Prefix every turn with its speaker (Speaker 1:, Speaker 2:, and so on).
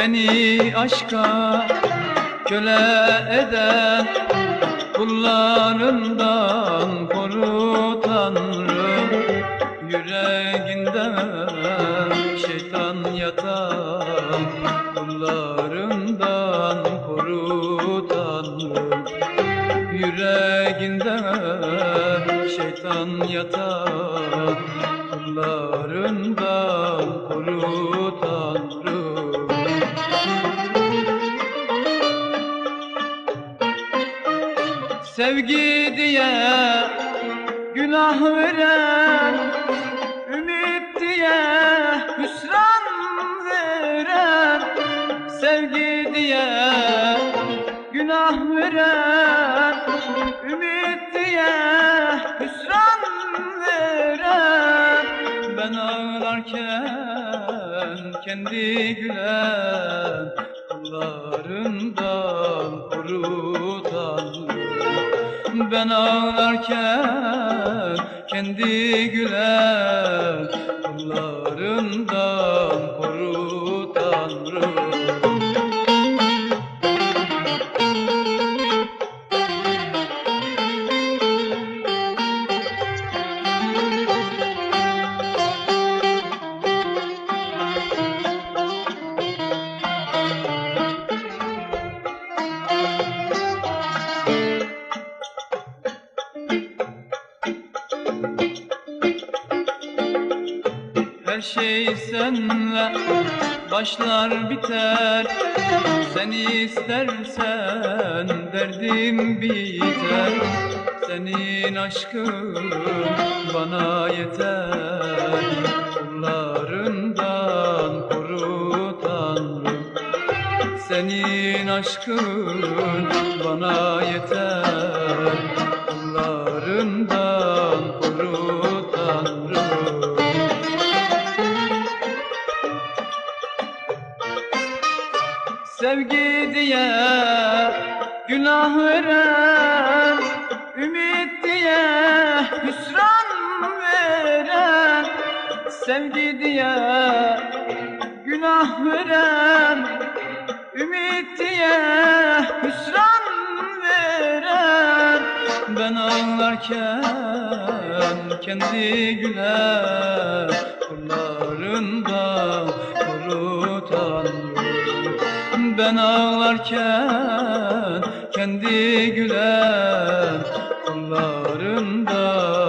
Speaker 1: Beni aşka köle eden Kullarından koru Tanrım Yüreğinde şeytan yatan. Kullarından koru Tanrım Yüreğinde şeytan yatan. Kullarından koru Tanrım Sevgi diye günah veren Ümit diye hüsran veren Sevgi diye günah veren Ümit diye hüsran veren. Ben ağlarken kendi gülen ben ağlarken kendi gülen Her şey senle başlar biter. Sen istersen derdim biter. Senin aşkın bana yeter. Kullarından koru Tanrım. Senin aşkın bana yeter Sevgi diye günah veren Ümit diye hüsran veren Sevgi diye günah veren Ümit diye hüsran veren. Ben ağlarken kendi güler Kullarından koru Tanrım ben ağlarken kendi güler kollarımda.